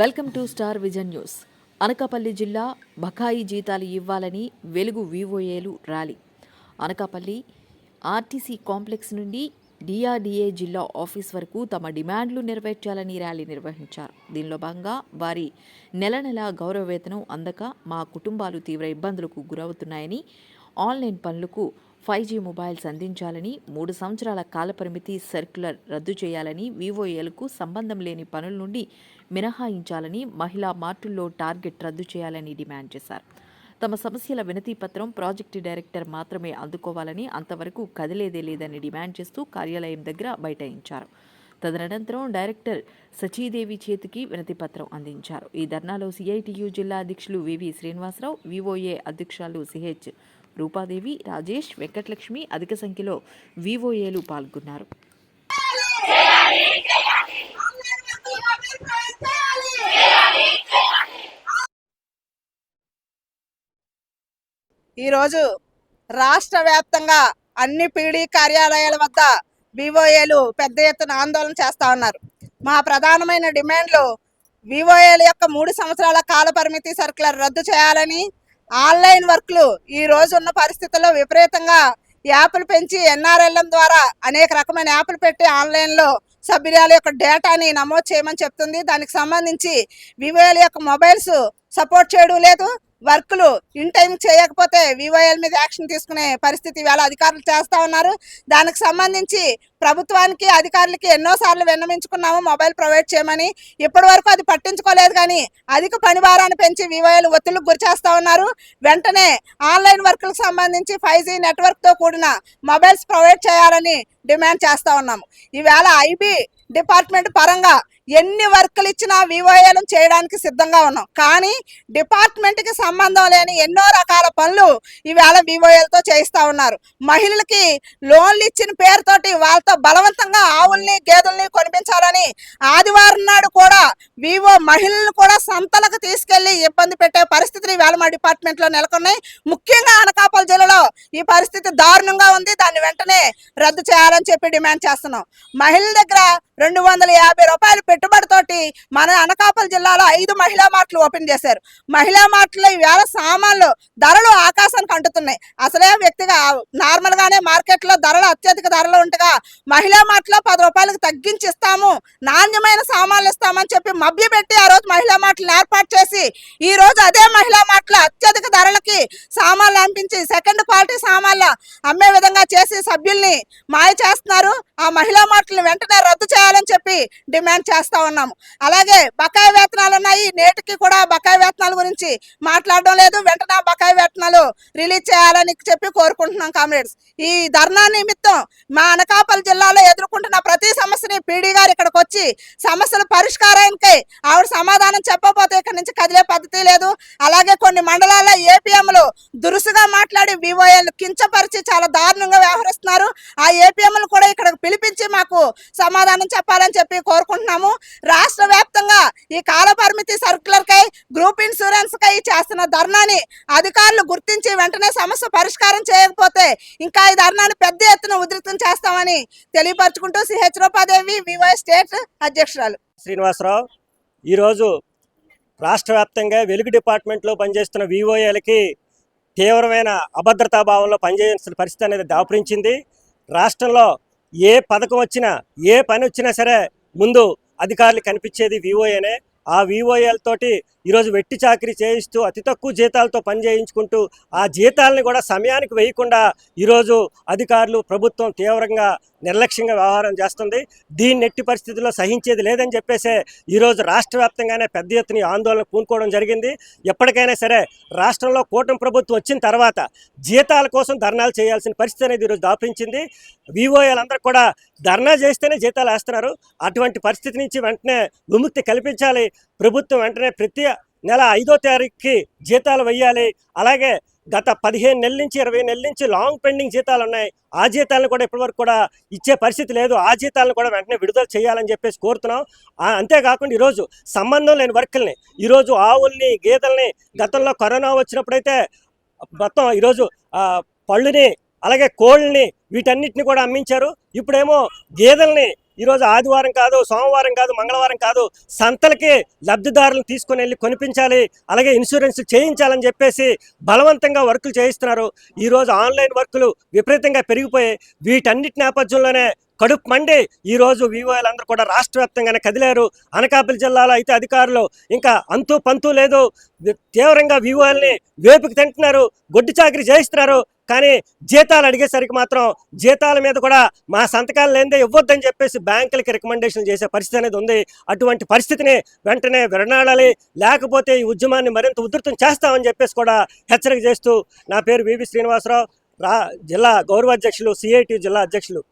Welcome to Star Vision news. Anakapalli జిల్లా బకాయి జీతాలు ఇవ్వాలని వెలుగు వివోఏలు ర్యాలీ. అనకాపల్లి ఆర్టీసీ కాంప్లెక్స్ నుండి డిఆర్డీఏ జిల్లా ఆఫీస్ వరకు తమ డిమాండ్లు నెరవేర్చాలని ర్యాలీ నిర్వహించారు. దీనిలో భాగంగా వారి నెల నెల గౌరవ వేతనం అందక మా కుటుంబాలు తీవ్ర ఇబ్బందులకు గురవుతున్నాయని ఆన్లైన్ పనులకు ఫైవ్ జీ మొబైల్స్ అందించాలని మూడు సంవత్సరాల కాలపరిమితి సర్క్యులర్ రద్దు చేయాలని వివోఏలకు సంబంధం లేని పనుల నుండి మినహాయించాలని మహిళా మార్టుల్లో టార్గెట్ రద్దు చేయాలని డిమాండ్ చేశారు. తమ సమస్యల వినతి పత్రం ప్రాజెక్టు డైరెక్టర్ మాత్రమే అందుకోవాలని అంతవరకు కదిలేదే లేదని డిమాండ్ చేస్తూ కార్యాలయం దగ్గర బైఠాయించారు. తదనంతరం డైరెక్టర్ సచీదేవి చేతికి వినతి పత్రం అందించారు. ఈ ధర్నాలో సిఐటియు జిల్లా అధ్యక్షులు వివి శ్రీనివాసరావు వివోఏ అధ్యక్షులు సిహెచ్ రూపాదేవి రాజేష్ వెంకటలక్ష్మి అధిక సంఖ్యలో వివోఏలు పాల్గొన్నారు. ఈరోజు రాష్ట్ర వ్యాప్తంగా అన్ని పీడీ కార్యాలయాల వద్ద వివోఏలు పెద్ద ఎత్తున ఆందోళన చేస్తా ఉన్నారు. మా ప్రధానమైన డిమాండ్లు వివోఏల యొక్క మూడు సంవత్సరాల కాల పరిమితి సర్కులర్ రద్దు చేయాలని ఆన్లైన్ వర్క్లు ఈ రోజు ఉన్న పరిస్థితుల్లో విపరీతంగా యాప్లు పెంచి ఎన్ఆర్ఎల్ఎం ద్వారా అనేక రకమైన యాప్లు పెట్టి ఆన్లైన్లో సభ్యురాల యొక్క డేటాని నమోదు చేయమని చెప్తుంది. దానికి సంబంధించి వివేల యొక్క మొబైల్స్ సపోర్ట్ చేయడం లేదు. వర్క్లు ఇన్ టైం చేయకపోతే వివోఎల్ మీద యాక్షన్ తీసుకునే పరిస్థితి వేళ అధికారులు చేస్తా ఉన్నారు. దానికి సంబంధించి ప్రభుత్వానికి అధికారులకి ఎన్నోసార్లు విన్నవించుకున్నాము మొబైల్ ప్రొవైడ్ చేయమని. ఇప్పటి వరకు అది పట్టించుకోలేదు కానీ అధిక పని భారాన్ని పెంచి వివోఎల్ ఒత్తిళ్ళకు గురి చేస్తా ఉన్నారు. వెంటనే ఆన్లైన్ వర్క్లకు సంబంధించి ఫైవ్ జీ నెట్వర్క్తో కూడిన మొబైల్స్ ప్రొవైడ్ చేయాలని డిమాండ్ చేస్తా ఉన్నాము. ఈవేళ ఐబీ డిపార్ట్మెంట్ పరంగా ఎన్ని వర్కులు ఇచ్చినా వివోఏలు చేయడానికి సిద్ధంగా ఉన్నాం. కానీ డిపార్ట్మెంట్కి సంబంధం లేని ఎన్నో రకాల పనులు ఈవేళ వివోఏలతో చేయిస్తా ఉన్నారు. మహిళలకి లోన్లు ఇచ్చిన పేరుతోటి వాళ్ళతో బలవంతంగా ఆవుల్ని గేదెల్ని కొనిపించాలని ఆదివారం నాడు కూడా వివో మహిళలను కూడా సంతలకు తీసుకెళ్ళి ఇబ్బంది పెట్టే పరిస్థితులు ఈవేళ మా డిపార్ట్మెంట్లో నెలకొన్నాయి. ముఖ్యంగా అనకాపల్లి జిల్లాలో ఈ పరిస్థితి దారుణంగా ఉంది. దాన్ని వెంటనే రద్దు చేయాలని చెప్పి డిమాండ్ చేస్తున్నాం. మహిళల దగ్గర రెండు వందల యాభై పెట్టుబడితోటి మన అనకాపల్లి జిల్లాలో ఐదు మహిళా మార్ట్లు ఓపెన్ చేశారు. మహిళా మార్ట్లో ఈవేళ సామాన్లు ధరలు ఆకాశానికి అంటుతున్నాయి. అసలే వ్యక్తిగా నార్మల్ గానే ధరలు అత్యధిక ధరలు ఉండగా మహిళా మార్ట్లో పది రూపాయలకు తగ్గించి ఇస్తాము నాణ్యమైన సామాన్లు ఇస్తామని చెప్పి మభ్యపెట్టి ఆ రోజు మహిళా మార్ట్లను ఏర్పాటు చేసి ఈ రోజు అదే మహిళా మార్ట్లో అత్యధిక ధరలకి సామాన్లు అనిపించి సెకండ్ క్వాలిటీ సామాన్లు అమ్మే విధంగా చేసి సభ్యుల్ని మాయ చేస్తున్నారు. ఆ మహిళా మార్ట్లను వెంటనే రద్దు చేయాలని చెప్పి డిమాండ్ చేస్తా ఉన్నాము. అలాగే బకాయి వేతనాలు ఉన్నాయి. నేటికి కూడా బకాయి వేతనాల గురించి మాట్లాడడం లేదు. వెంటనే బకాయి వేతనాలు రిలీజ్ చేయాలని చెప్పి కోరుకుంటున్నాం కామ్రేడ్స్. ఈ ధర్నా నిమిత్తం మా అనకాపల్లి జిల్లాలో ఎదుర్కొంటున్న ప్రతి సమస్యని పీడీ గారు ఇక్కడికి వచ్చి సమస్యల పరిష్కారానికి ఆవిడ సమాధానం చెప్పకపోతే ఇక్కడ నుంచి కదిలే పద్ధతి లేదు. అలాగే కొన్ని మండలాల్లో ఏపీఎంలు దురుసుగా మాట్లాడి వివోఎల్ కించపరిచి చాలా దారుణంగా వ్యవహరిస్తున్నారు. ఆ ఏపీఎంలు కూడా ఇక్కడ పిలిపించి మాకు సమాధానం చెప్పాలని చెప్పి కోరుకుంటున్నాము. రాష్ట్ర వ్యాప్తంగా ఈ కాలపరిమితి సర్కులర్కై గ్రూప్ ఇన్సూరెన్స్కై చేస్తున్న ధర్నాని అధికారులు గుర్తించి వెంటనే సమస్య పరిష్కారం చేయకపోతే ఇంకా ఈ ధర్నాన్ని పెద్ద ఎత్తున ఉధృతం చేస్తామని తెలియపరచుకుంటూ సిహెచ్ రూపాదేవి వివై స్టేట్ అధ్యక్షురాలు. శ్రీనివాసరావు ఈరోజు రాష్ట్ర వ్యాప్తంగా వెలుగు డిపార్ట్మెంట్లో పనిచేస్తున్న వివోఏలకి తీవ్రమైన అభద్రతా భావంలో పనిచేయాల్సిన పరిస్థితి అనేది దాపురించింది. రాష్ట్రంలో ఏ పథకం వచ్చినా ఏ పని వచ్చినా సరే ముందు అధికారులు కనిపించేది వివోఏనే ఆ వివోఏలతోటి ఈరోజు వెట్టి చాకరీ చేయిస్తూ అతి తక్కువ జీతాలతో పని చేయించుకుంటూ ఆ జీతాలని కూడా సమయానికి వేయకుండా ఈరోజు అధికారులు ప్రభుత్వం తీవ్రంగా నిర్లక్ష్యంగా వ్యవహారం చేస్తుంది. దీన్ని ఎట్టి పరిస్థితుల్లో సహించేది లేదని చెప్పేసే ఈరోజు రాష్ట్ర వ్యాప్తంగానే పెద్ద ఎత్తున ఆందోళన పూనుకోవడం జరిగింది. ఎప్పటికైనా సరే రాష్ట్రంలో కూటమి ప్రభుత్వం వచ్చిన తర్వాత జీతాల కోసం ధర్నాలు చేయాల్సిన పరిస్థితి అనేది ఈరోజు దాపించింది వివోఏలందరూ కూడా ధర్నా చేస్తేనే జీతాలు వేస్తున్నారు. అటువంటి పరిస్థితి నుంచి వెంటనే విముక్తి కల్పించాలి. ప్రభుత్వం వెంటనే ప్రతి నెల ఐదో తారీఖుకి జీతాలు వెయ్యాలి. అలాగే గత పదిహేను నెలల నుంచి ఇరవై నెలల నుంచి లాంగ్ పెండింగ్ జీతాలు ఉన్నాయి. ఆ జీతాలను కూడా ఇప్పటివరకు కూడా ఇచ్చే పరిస్థితి లేదు. ఆ జీతాలను కూడా వెంటనే విడుదల చేయాలని చెప్పేసి కోరుతున్నాం. అంతేకాకుండా ఈరోజు సంబంధం లేని వర్కుల్ని ఈరోజు ఆవుల్ని గేదెల్ని గతంలో కరోనా వచ్చినప్పుడైతే మొత్తం ఈరోజు పళ్ళుని అలాగే కోళ్ళని వీటన్నిటిని కూడా అమ్మించారు. ఇప్పుడేమో గేదెల్ని ఈరోజు ఆదివారం కాదు సోమవారం కాదు మంగళవారం కాదు సంతలకి లబ్ధిదారులను తీసుకుని వెళ్ళి కొనిపించాలి అలాగే ఇన్సూరెన్స్ చేయించాలని చెప్పేసి బలవంతంగా వర్కులు చేయిస్తున్నారు. ఈరోజు ఆన్లైన్ వర్కులు విపరీతంగా పెరిగిపోయి వీటన్నిటి నేపథ్యంలోనే కడుపు మండి ఈరోజు వివోలందరూ కూడా రాష్ట్ర వ్యాప్తంగానే కదిలారు. అనకాపల్లి జిల్లాలో అయితే అధికారులు ఇంకా అంతు పంతు లేదు. తీవ్రంగా వివోల్ని వేపుకి తింటున్నారు. గొడ్డు చాకరీ చేయిస్తున్నారు. కానీ జీతాలు అడిగేసరికి మాత్రం జీతాల మీద కూడా మా సంతకాలు లేదే ఇవ్వద్దని చెప్పేసి బ్యాంకులకి రికమెండేషన్ చేసే పరిస్థితి అనేది ఉంది. అటువంటి పరిస్థితిని వెంటనే విరణాడాలి లేకపోతే ఈ ఉద్యమాన్ని మరింత ఉధృతం చేస్తామని చెప్పేసి కూడా హెచ్చరిక చేస్తూ నా పేరు వివి శ్రీనివాసరావు. రా జిల్లా గౌరవ అధ్యక్షులు సిఐటి జిల్లా అధ్యక్షులు.